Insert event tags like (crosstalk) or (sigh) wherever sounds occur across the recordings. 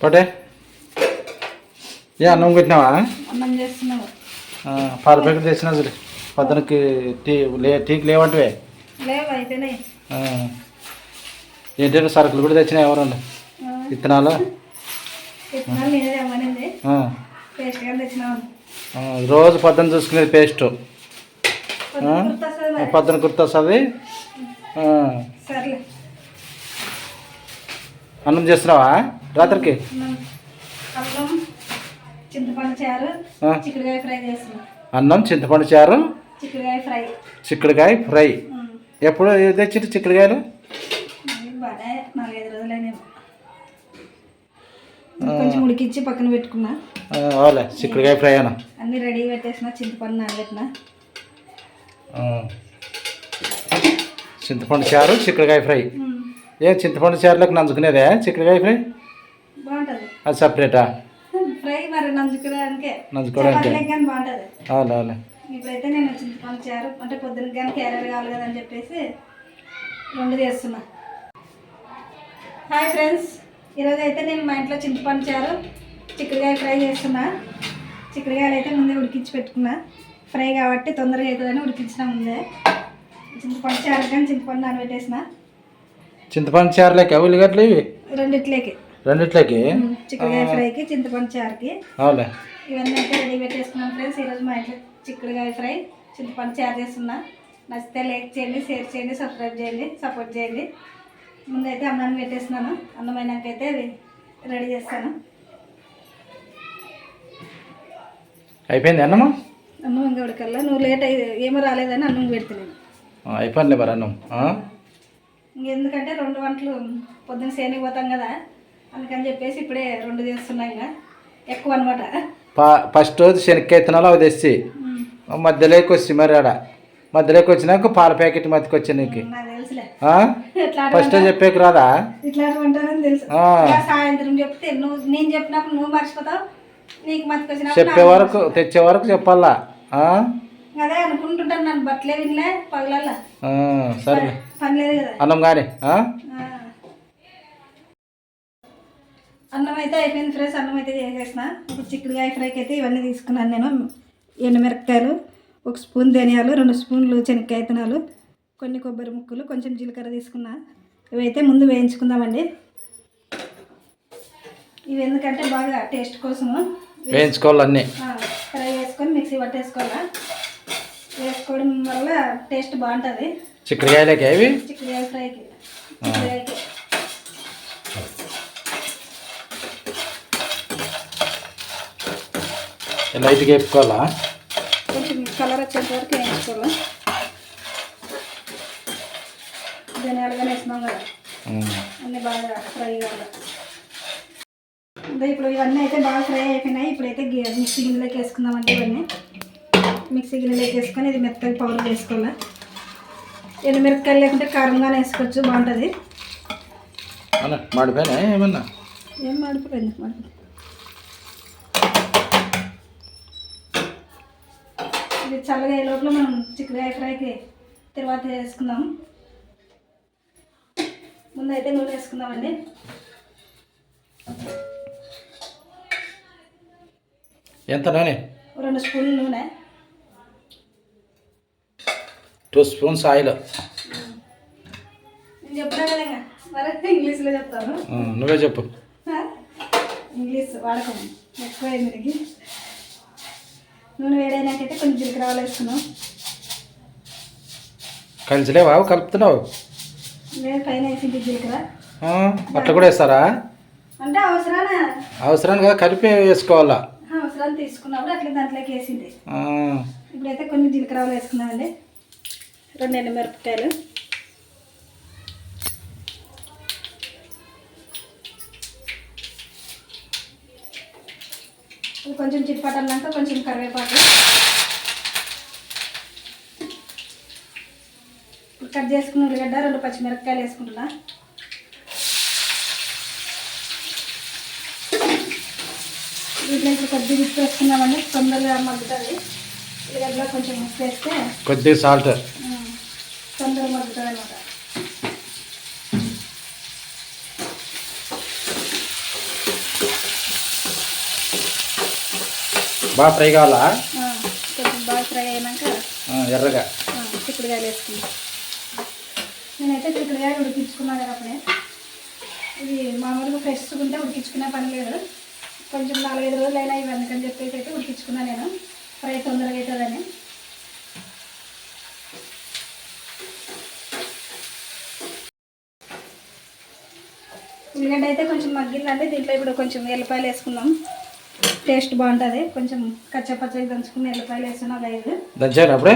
పటే ఏ అన్నం పెట్టినావా? అన్నం చేస్తున్నావు. ప్యాకెట్ తెచ్చినా సరే పొద్దునకి టీ లే టీకి లేవంటివే. ఏంటంటే సరుకులు కూడా తెచ్చినాయి ఎవరన్నా ఆ, విత్తనాలు? రోజు పొద్దున చూసుకునేది పేస్ట్. పొద్దున గుర్తొస్తుంది అన్నం చేస్తున్నావా? రాత్రికి? అన్నం చింతపండు చారు. చిక్కుడుకాయ ఫ్రై. ఎప్పుడు తెచ్చి చిక్కుడుకాయలు? కొంచెం ఉడికిచ్చి పక్కన పెట్టుకున్నా. అవులే చిక్కుడుకాయ ఫ్రై అన్న. అన్నీ రెడీ పెట్టేసిన చింతపండు నానబెట్టిన. చింతపండు చారు చిక్కుడుకాయ ఫ్రై. ఏ చింతపండు చారులోకి నంచుకునేదే చిక్కుడుకాయ ఫ్రై? అది సపరేటా? ఫ్రై మరి కానీ బాగుంటుంది. అవులే అవులే ఇప్పుడైతే నేను చింతపండు చారు అంటే పొద్దున కానీ క్యారెట్ కావాలి కదా అని చెప్పేసి రెండు చేస్తున్నా. Hi friends. ఈరోజు అయితే నేను మా ఇంట్లో చింతపండు చారు చిక్కుడుకాయ ఫ్రై చేస్తున్నా. చిక్కుడుకాయలు అయితే ముందే ఉడికించి పెట్టుకున్నా. ఫ్రై కాబట్టి తొందరగా అవుతుందని ఉడికించిన ముందే. చింతపండు చారు కానీ చింతపండు నానబెట్టేసిన. చింతపండు చారులోకి ఉల్లిగడ్డలు ఇవి? రెండిట్లేకి. రెండిట్లకి? చిక్కుడుకాయ ఫ్రైకి చింతపండు చారుకి. అవులే ఇవన్నీ అయితే రెడీ పెట్టేసుకున్నాం ఫ్రెండ్స్. ఈరోజు మా ఇంట్లో చిక్కుడుకాయ ఫ్రై చింతపండు చారు చేస్తున్నా. నచ్చితే లైక్ చేయండి షేర్ చేయండి సబ్స్క్రైబ్ చేయండి సపోర్ట్ చేయండి. ముందైతే అన్నాన్ని పెట్టేస్తున్నాను. అన్నం అయినాకైతే అది రెడీ చేస్తాను. అయిపోయింది అన్నమా? అన్నం ఇంకా ఉడకల్లా. నువ్వు లేట్ అయ్యి ఏమో రాలేదని అన్నం పెడుతున్నాను ఆ, అయిపోయిందిలే మరి అన్నం? ఎందుకంటే రెండు వంటలు పొద్దున్న సేనికి పోతాం కదా. అందుకని చెప్పేసి ఇప్పుడే రెండు చేస్తున్నా ఇంకా. ఎక్కువ అనమాట ఫస్ట్ శనక్కాయ విత్తనాలు అవి తెచ్చి మధ్యలోకి వచ్చి మరి ఆడ మధ్యలోకి వచ్చినాక పాల ప్యాకెట్ మధ్యకి వచ్చి నీకు ఫస్ట్ చెప్పేకి రాదా? సాయంత్రం చెప్తే నువ్వు నేను చెప్పినప్పుడు నువ్వు మర్చిపోతావు. నీకు మర్చిపోయినప్పుడు చెప్పే వరకు తెచ్చే వరకు చెప్పాలా? అదే అనుకుంటుంటాను నన్ను బట్టలే వినలే పగలల్లా. ఆ, సరే. పని లేదు కదా. అన్నం కానీ. అన్నం అయితే అయిపోయింది ఫ్రెండ్స్ అన్నం అయితే చేసేసిన. ఇప్పుడు చిక్కుడుకాయ ఫ్రైకి అయితే ఇవన్నీ తీసుకున్నాను నేను. ఎండుమిరపకాయలు ఒక స్పూన్ ధనియాలు రెండు స్పూన్లు శనక్కాయ విత్తనాలు కొన్ని కొబ్బరి ముక్కలు కొంచెం జీలకర్ర తీసుకున్నా. ఇవైతే ముందు వేయించుకుందామండి. ఇవి ఎందుకంటే బాగా టేస్ట్ కోసము. వేయించుకోవాలి అన్నీ ఫ్రై చేసుకొని మిక్సీ పట్టేసుకోవాలా. వేసుకోవడం వల్ల టేస్ట్ బాగుంటుంది. చిక్కుడుకాయలకి చిక్కుడుకాయ ఫ్రైకి. లైట్గా వేపుకోవాలా? కొంచెం కలర్ వచ్చేంత వరకు వేయించుకోవాలి? వేసినాం కదా. అన్నీ బాగా ఫ్రై కావాలి ఇప్పుడు ఇవన్నీ అయితే బాగా ఫ్రై అయిపోయినాయి. ఇప్పుడైతే మిక్సీ గిన్నెలోకి వేసుకుందామంటే ఇవన్నీ. మిక్సీ గిన్నెలోకి వేసుకొని ఇది మెత్తగా పౌడర్ వేసుకోవాలి ఎండుమిరపకాయలు లేకుంటే కారంగానే వేసుకోవచ్చు బాగుంటుంది. మాడిపోయినా? ఏమన్నా? ఏం మాడిపోయింది మాడిపోయింది ఇది చల్లగా అయ్యే లోపల మనం చిక్కుడుకాయ ఫ్రైకి తర్వాత వేసుకుందాం. ముందైతే నూనె వేసుకుందామండి. ఎంత నూనె? రెండు స్పూన్లు నూనె. Two spoons oil. ఇంగ్లీష్లో చెప్తాను. నువ్వే చెప్పు? ఇంగ్లీష్ వాడకం ఎక్కువైంది దీనికి నూనె వేడైనాకైతే కొంచెం జీలకర్ర ఆవాలు వేసుకున్నాం కలిసిలేవా కలుపుతున్నావు. నేను పైన వేసింది జీలకర్ర. అట్లా కూడా వేస్తారా? అంటే అవసరాన? అవసరాన్ని కదా కలిపి వేసుకోవాలా? అవసరాన్ని తీసుకున్నప్పుడు అట్లా దాంట్లోకి వేసింది. ఇప్పుడైతే కొన్ని జీలకర్ర ఆవాలు వేసుకున్నామండి రెండు ఎండు మిరపకాయలు కొంచెం చిట్పాటు అన్నాక కొంచెం కరివేపాకు. కట్ చేసుకున్న ఉల్లిగడ్డ రెండు పచ్చిమిరపకాయలు వేసుకుంటున్నా. వీటిలో ఇప్పుడు కొద్దిగా ఉప్పు వేసుకున్నామండి తొందరగా మగ్గుతుంది. ఉల్లిగడ్డలో కొంచెం ఉప్పు వేస్తే కొద్దిగా సాల్ట్. తొందరగా మగ్గుతుంది అనమాట బాగా ఫ్రై కావాలా? కొంచెం బాగా ఫ్రై అయినాక ఎర్రగా. ఆ, చిక్కుడుకాయలు వేసుకుందాం. నేనైతే చిక్కుడుకాయలు ఉడికించుకున్నాను అప్పుడే. ఇది మామూలుగా ఫ్రెష్ ఉంటే ఉడికించుకునే పని లేదు. కొంచెం నాలుగైదు రోజులు అయినా ఇవి అందుకని చెప్పేసి అయితే ఉడికించుకున్నా నేను. ఫ్రై తొందరగా అవుతుందని ఉల్లిగడ్డ అయితే కొంచెం మగ్గిందండి. దీంట్లో ఇప్పుడు కొంచెం ఎల్లిపాయలు వేసుకుందాం. టేస్ట్ బాగుంటుంది. కొంచెం కచ్చపచ్చగా దంచుకుని ఎల్లిపాయలు ఒక ఐదు దంచారు అప్పుడే.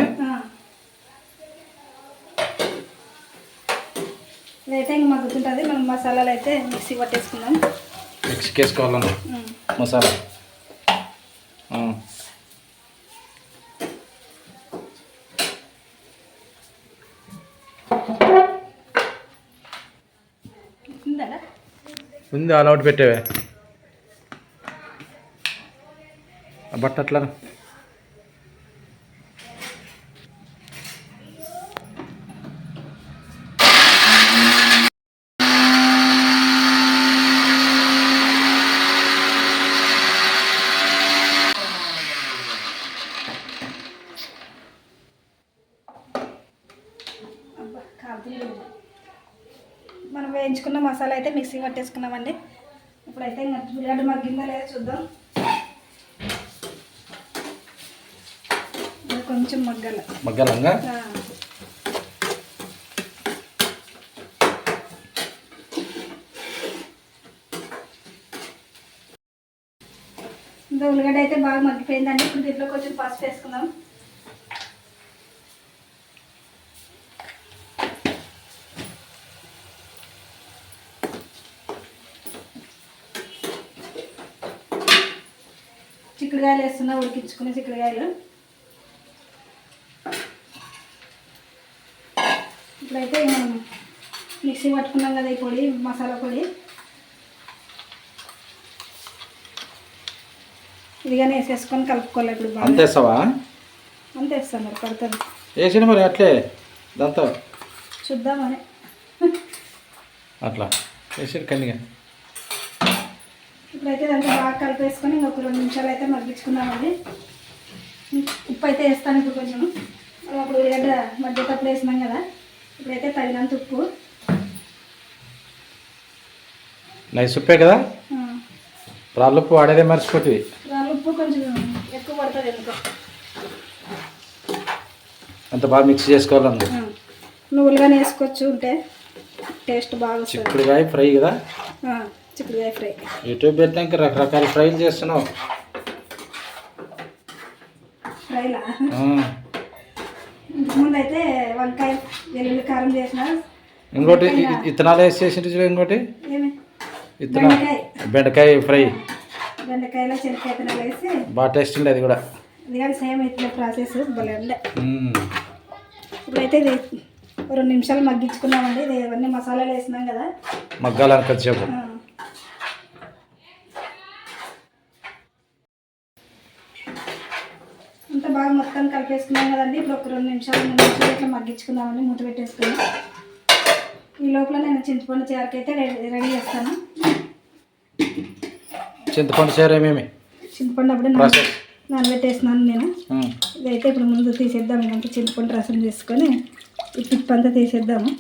ఇదైతే ఇంక మగ్గుతుంటుంది. మనం మసాలాలు అయితే మిక్సీ పట్టేసుకుందాం. మిక్స్కి వేసుకోవాలన్న. మసాలా. ఉందా? ఉంది ఆల్ అవుట్ పెట్టేవే ఆ బట్ట అట్లా మనం వేయించుకున్న మసాలా అయితే మిక్సీ పట్టేసుకున్నామండి. ఇప్పుడైతే ఇంకా ఉల్లిగడ్డ మగ్గిందా లేదా చూద్దాం ఇది కొంచెం మగ్గాల. మగ్గాలంగా. ఇంకా ఉల్లిగడ్డ అయితే బాగా మగ్గిపోయిందండి. ఇప్పుడు దీంట్లో కొంచెం పసుపు వేసుకుందాం. చిక్కుడుకాయలు వేస్తున్నా ఉడికించుకునే చిక్కుడుకాయలు. ఇప్పుడైతే మనం మిక్సీ పట్టుకున్నాం కదా ఈ పొడి మసాలా పొడి. ఇదిగానే వేసేసుకొని కలుపుకోవాలి ఇప్పుడు బాగా. అంత వేస్తావా? అంతే వేస్తాను మరి పడుతుంది. వేసిన మరి అట్లే దాంతో చూద్దామని. అట్లా వేసి కన్నిగా. ఇప్పుడైతే దాంట్లో బాగా కలిపేసుకొని ఇంకొక రెండు నిమిషాలు అయితే మగ్గించుకున్నామండి ఉప్పు అయితే వేస్తాను ఇప్పుడు కొంచెం. అప్పుడు ఉల్లిగడ్డ మధ్య తప్పుడు వేసినాం కదా. ఇప్పుడైతే తగినంత ఉప్పు. నైస్ ఉప్పే కదా? ఆ, రాళ్ళుప్పు వాడేదే మర్చిపోతుంది రాళ్ళ ఉప్పు కొంచెం ఎక్కువ పడుతుంది ఎందుకో. అంత బాగా మిక్స్ చేసుకోవాలన్న ఆ, నువ్వులుగానే వేసుకోవచ్చు ఉంటే. టేస్ట్ బాగా చిక్కుడుకాయ ఫ్రై కదా? చిక్కుడుకాయ ఫ్రై. యూట్యూబ్ పెట్టినాక రకరకాల ఫ్రైలు చేస్తున్నావు. ఫ్రైలా? ముందు అయితే వంకాయ వెల్లుల్లి కారం చేసిన. ఇంకోటి ఇత్తనాలు వేసి చూడు ఇంకోటి. ఇత్తనా? బెండకాయ. ఫ్రై. బెండకాయలో శనకాయతనాలు వేసి బాగా టేస్ట్ ఉంది అది కూడా. ఇది కానీ సేమ్ అయితే ప్రాసెస్ భలే ఉండే. ఇప్పుడైతే ఇది రెండు నిమిషాలు మగ్గించుకున్నామండి. ఇది ఇవన్నీ మసాలాలు వేసినాం కదా. మగ్గాలని కొద్దిసేపు ఆ. అంతా బాగా మొత్తం కలిపేసుకున్నాం కదండి. ఇప్పుడు ఒక రెండు నిమిషాలు మూడు నిమిషాలు ఇట్లా మగ్గించుకుందామండి మూత పెట్టేసుకుని ఈ లోపల నేను చింతపండు చారుకైతే రెడీ రెడీ చేస్తాను. చింతపండు చారు ఏమేమి? చింతపండు అప్పుడే నాన ప్రాసెస్ నానబెట్టేసినాను నేను. ఇదైతే ఇప్పుడు ముందు తీసేద్దాం ఇదంతా చింతపండు రసం చేసుకొని ఈ పిప్పు అంతా తీసేద్దాము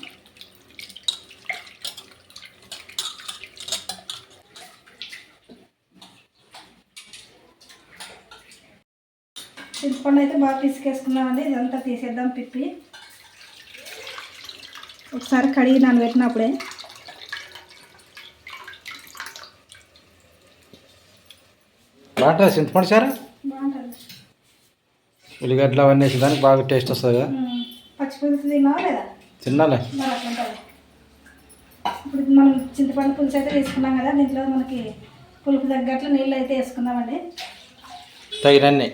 చింతపండు అయితే బాగా పిసికేసుకున్నామండి ఇదంతా తీసేద్దాం పిప్పి. ఒకసారి కడిగి నానబెట్టినప్పుడే. బాగా చింతపండు బాగుంటుంది. ఉల్లిగడ్డలు అవన్నీ వేసి దానికి బాగా టేస్ట్ వస్తుంది కదా? పచ్చిపులుసు తిన్నావా లేదా? ఉంటుంది? ఇప్పుడు మనం చింతపండు పులుసు అయితే తీసుకున్నాం కదా దీంట్లో మనకి పులుపు తగ్గట్లు నీళ్ళు అయితే వేసుకున్నామండి తగినన్ని.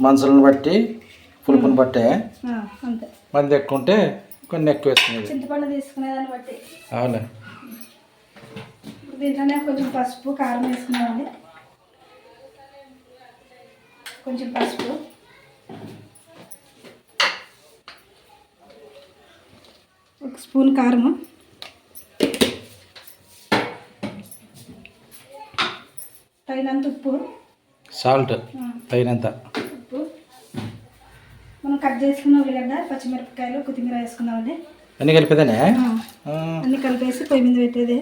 మనుషులను బట్టి పులుపుని బట్టే మంది ఎక్కువ ఉంటే కొన్ని ఎక్కువ వేసుకునేది. చింతపండు తీసుకునేదాన్ని బట్టి. అవును. దీంట్లోనే కొంచెం పసుపు కారం వేసుకున్నామండి. కొంచెం పసుపు. ఒక స్పూన్ కారము. తగినంత ఉప్పు. సాల్ట్ తగినంత. చేసుకున్న ఉల్లిగడ్డ పచ్చిమిరపకాయలు కొత్తిమీర వేసుకుందామండి అన్నీ కలిపేదేనే? అన్ని కలిపేసి పొయ్యి మీద పెట్టేది.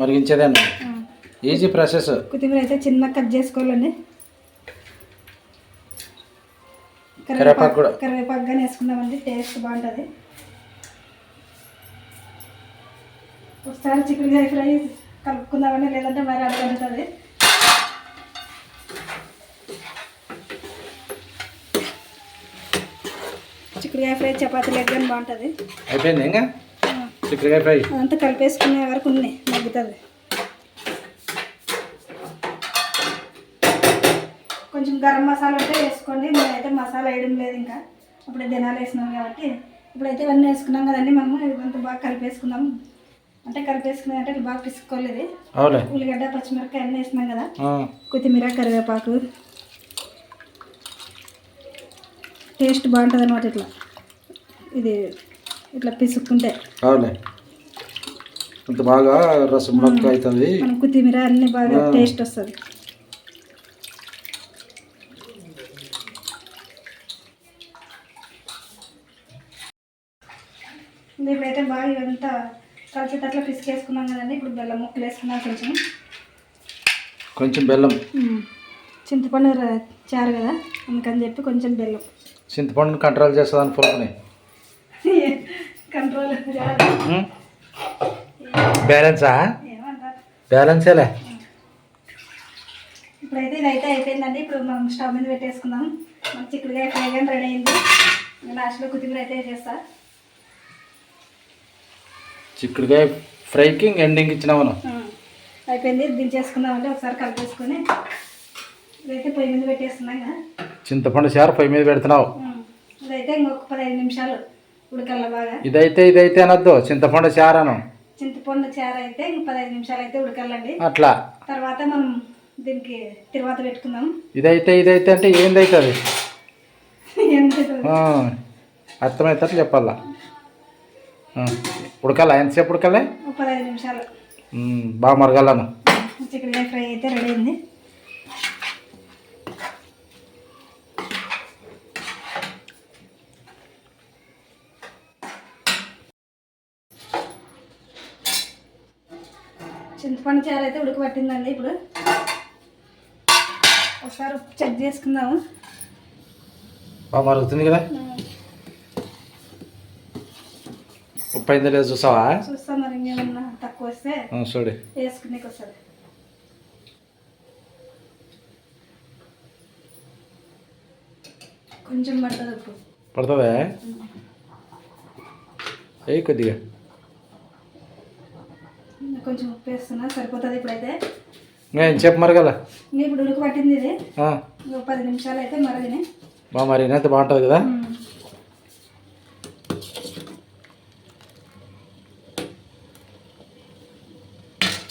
మరిగించేదేనా ఈజీ ప్రాసెస్ కొత్తిమీర అయితే చిన్న కట్ చేసుకోవాలండి. కరివేపాకు కూడా. కరివేపాకు కానీ వేసుకుందామండి టేస్ట్ బాగుంటుంది. ఒకసారి చికెన్ ఫ్రై కలుపుకుందామండి లేదంటే మరి అడుగుతుంది. చిక్కుడుకాయ ఫ్రై చపాతీ లెగ్ కానీ బాగుంటుంది. అయిపోయింది ఇంకా? చిక్కుడుకాయ ఫ్రై? అదంతా కలిపేసుకునే వరకు ఉన్నాయి మగ్గుతుంది. కొంచెం గరం మసాలా ఉంటే వేసుకోండి నేనైతే మసాలా వేయడం లేదు ఇంకా. అప్పుడే దినాలు వేసినాం కాబట్టి. ఇప్పుడైతే ఇవన్నీ వేసుకున్నాం కదండి మనము ఇదంతా బాగా కలిపేసుకుందాం. అంటే కలిపేసుకున్నాం అంటే బాగా పిసుకోలేదు ఉల్లిగడ్డ పచ్చిమిరపకాయ అన్నీ వేసినాం కదా. కొత్తిమీర కరివేపాకు టేస్ట్ బాగుంటుంది అనమాట ఇట్లా. ఇది ఇట్లా పిసుక్కుంటే. అవులే అంత బాగా రసం ముక్క అవుతుంది కొత్తిమీర అన్నీ బాగా. టేస్ట్ వస్తుంది. ఇప్పుడైతే బాగా ఇదంతా కలిసేటట్లు పిసికేసుకున్నాం కదండి. ఇప్పుడు బెల్లం ముక్కలు వేసుకున్నాం కొంచెం. కొంచెం బెల్లం. చింతపండు చారు కదా అందుకని చెప్పి కొంచెం బెల్లం. చింతపండుని కంట్రోల్ చేస్తుంది అని పులుపుని కంట్రోల్ బ్యాలెన్సా బ్యాలెన్సేలే ఇప్పుడైతే ఇదైతే అయిపోయిందండి. ఇప్పుడు మనం స్టవ్ మీద పెట్టేసుకుందాం. మన చిక్కుడుకాయ ఫ్రై కానీ రెడీ అయింది. లాస్ట్లో కొత్తిమీర అయితే చేస్తా. చిక్కుడుకాయ ఫ్రైకి ఎండింగ్ ఇచ్చినామను అయిపోయింది. దించేసుకుందామండి. ఒకసారి కలిపేసుకొని ఇదైతే పొయ్యి మీద చింతపండు చారు పొయ్యి మీద పెడుతున్నావు. ఇదైతే ఇంకొక పదహైదు నిమిషాలు ఉడకల్ల బాగా. ఇదైతే ఇదైతే అనొద్దు చింతపండు చారను చింతపండు చార అయితే ఇంక పదహైదు నిమిషాలు అయితే ఉడకాలండి. అట్లా. తర్వాత మనం దీనికి తిరువాత పెట్టుకుందాం. ఇదైతే ఇదైతే అంటే ఏంది అవుతుంది ఎంత అర్థమవుతారు చెప్పాలా? ఉడకాలా? ఎంతసేపు ఉడకాలి? పదహైదు నిమిషాలు. బాగా మరగాలను. చికెన్ ఫ్రై అయితే రెడీ అయింది. చింతపండు చారు అయితే ఉడకబట్టిందండి ఇప్పుడు. ఒకసారి ఉప్పు చెక్ చేసుకుందాము మరుగుతుంది కదా? ఉప్పు అయిందో లేదో చూసావా? చూస్తాం మరి ఇంకేమన్నా తక్కువ వస్తే చూడు. వేసుకునేకి వస్తుంది కొంచెం పడుతుంది ఉప్పు. పడుతుందా? ఏ కొద్దిగా. కొంచెం ఉప్పు వేస్తున్నా సరిపోతుంది ఇప్పుడైతే. ఇంకా ఎంతసేపు మరగాల ఇప్పుడు ఉడక పట్టింది ఇది. పది నిమిషాలు అయితే మరగని బాగా మరిగినంత బాగుంటుంది కదా.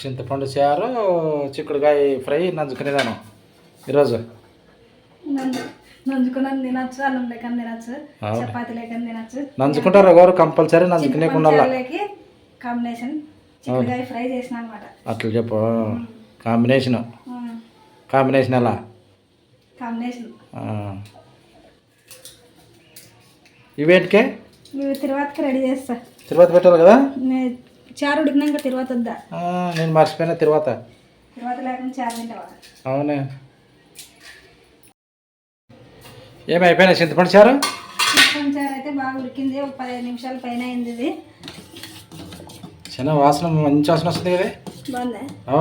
చింతపండు చారు చిక్కుడుకాయ ఫ్రై నంచుకునేదాను ఈరోజు. నంజు నంజుకుని తినచ్చు అన్నం లేకని తినచ్చు. చపాతీ లేకని తినచ్చు. నంచుకుంటారు ఎవరు? కంపల్సరీ చారులోకి కాంబినేషన్ చిక్కుడుకాయ ఫ్రై చేసిన అనమాట అట్లా చెప్పు కాంబినేషన్. కాంబినేషన్ ఎలా కాంబినేషన్. ఇవేంటికే? ఇవి తిరువాతకి రెడీ చేస్తా. తిరుపతి పెట్టాలి కదా? చారు ఉడికినాక తిరువాత వద్దా? నేను మర్చిపోయిన తిరువాత. తిరువాత లేకుండా చారు తింటావా? అవునే. ఏమి అయిపోయినా చింతపండు చారు? చింతపండు చారు అయితే బాగా ఉడికింది. ఒక పదిహేను నిమిషాల పైన అయింది ఇది. చిన్న వాసన మంచి వాసన వస్తుంది కదా? ఓ,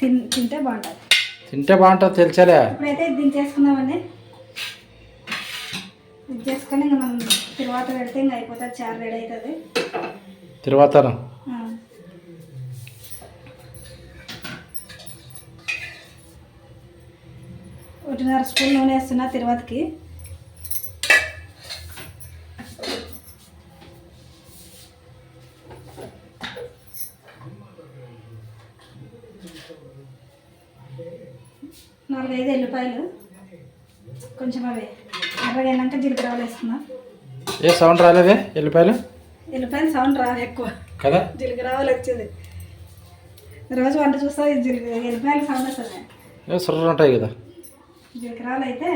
తింటే బాగుంటుంది. తింటే బాగుంటుంది తెలిసేలే. ఇప్పుడైతే ఇది దించేసుకుందామండి దించేసుకొని ఇంకా మనం తిరువాత పెడితే ఇంకా అయిపోతుంది చారు రెడీ అవుతుంది తిరువాతను ఆ. ఒకటిన్నర స్పూన్ నూనె వేస్తున్నా తిరువాతకి. ఎల్లిపాయలు కొంచెం అవి. ఎర్రగైనాక జీలకర్ర వేసుకున్నా ఏ సౌండ్ రాలేదే? ఎల్లిపాయలు? ఎల్లిపాయలు సౌండ్ రాదు ఎక్కువ. కదా? జీలకర్ర వచ్చింది. రోజు వంట చూస్తా ఎల్లిపాయలు సౌండ్ వస్తుంది సుర్ర ఉంటాయి కదా. జీలకర్రలు అయితే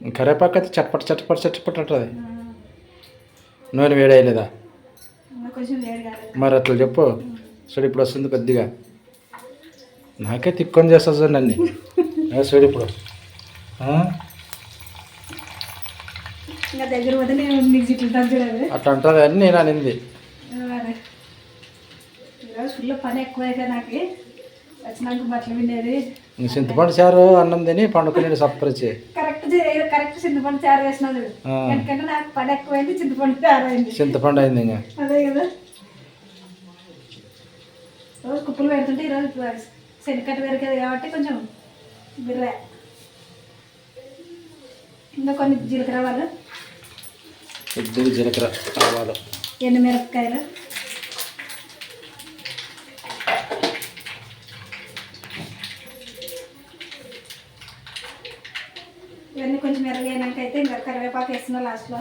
కరేపాకు అయితే చట్పట్ చట్పట్ చట్పట్ అంటుంది. ఆ, నూనె వేడేయలేదా వేడి కాలేదు మరి అట్లా చెప్పు. చూడు ఇప్పుడు వస్తుంది కొద్దిగా. నాకే తిక్కొని చేస్తా అన్ని. (laughs) చూడు ఇప్పుడు? అట్లా అంటుంది అని నేను అనింది. చింతపండు చారు అన్నం తిని పండుకునేది సప్పరిచి కరెక్ట్ చింతపండు చారు. ఎందుకంటే నాకు పని ఎక్కువైంది చింతపండు చారు అయింది. చింతపండు అయింది ఇంకా. అదే కదా. రోజు కుప్పలు పెడుతుంటే ఈరోజు శనకట్ట పెరిగేది కాబట్టి కొంచెం బిర్రా. ఇంకా కొన్ని జీలకర్ర వాళ్ళు కొద్దిగా జీలకర్ర ఆవాలు ఎండుమిరపకాయలు. ఇవన్నీ కొంచెం ఎరగైనాక అయితే ఇంకా కరివేపాకు వేస్తున్నా లాస్ట్లో.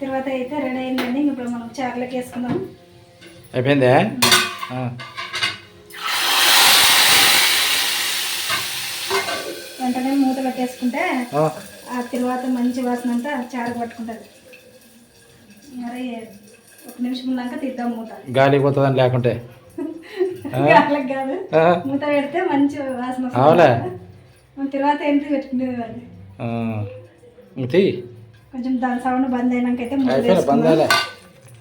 తర్వాత అయితే రెడీ అయిందండి. ఇప్పుడు మనం చారులోకి వేసుకుందాం. అయిపోయిందే. వెంటనే మూత పెట్టేసుకుంటే ఆ. తర్వాత మంచి వాసన అంతా చారు పట్టుకుంటుంది. మరి ఒక నిమిషం ఉన్నాక తీద్దాం మూత. గాలి పోతుందని లేకుంటే. గాలికి కాదు. మూత పెడితే మంచి వాసన తర్వాత ఏంటి పెట్టుకునేది వాళ్ళు కొంచెం దాని సౌండ్ బంద్ అయినాక అయితే మూత అయిపోయినా వేసుకుందాం. బందాలే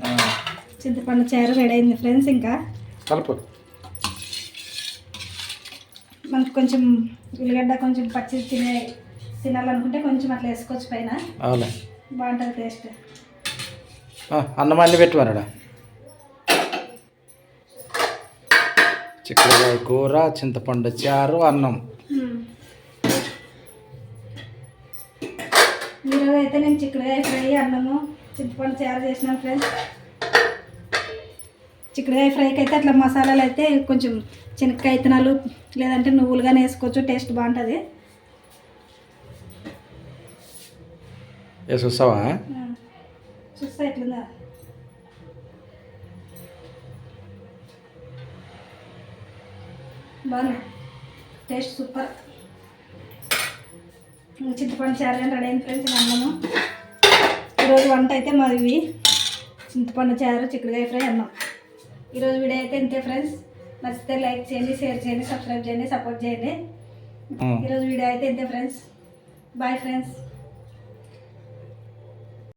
ఆ. చింతపండు చారు రెడీ అయింది ఫ్రెండ్స్ ఇంకా. కలుపు మనకు కొంచెం ఉల్లిగడ్డ కొంచెం పచ్చి తినే తినాలనుకుంటే కొంచెం అట్లా వేసుకోవచ్చు పైన. అవులే బాగుంటుంది టేస్ట్. అన్నం అన్ని పెట్టుమన్నాడా చిక్కుడుకాయ కూర చింతపండు చారు అన్నం. ఈరోజు అయితే నేను చిక్కుడుకాయ ఫ్రై అన్నము చింతపండు చారు చేసినాను ఫ్రెండ్స్. చిక్కుడుకాయ ఫ్రైకి అయితే అట్లా మసాలాలు అయితే కొంచెం శనక్కాయ విత్తనాలు లేదంటే నువ్వులు కానీ వేసుకోవచ్చు టేస్ట్ బాగుంటుంది. ఆ, చూస్తే ఎట్లుందా. బాగుంది. Taste super. చింతపండు చారు రెడీ అయిన ఫ్రెండ్స్ అన్నము. ఈరోజు వంట అయితే మాది. చింతపండు చారు చిక్కుడుకాయ ఫ్రై అన్నం. ఈరోజు వీడియో అయితే ఇంతే ఫ్రెండ్స్ నచ్చితే లైక్ చేయండి షేర్ చేయండి సబ్స్క్రైబ్ చేయండి సపోర్ట్ చేయండి. ఈరోజు వీడియో అయితే ఇంతే ఫ్రెండ్స్ బాయ్ ఫ్రెండ్స్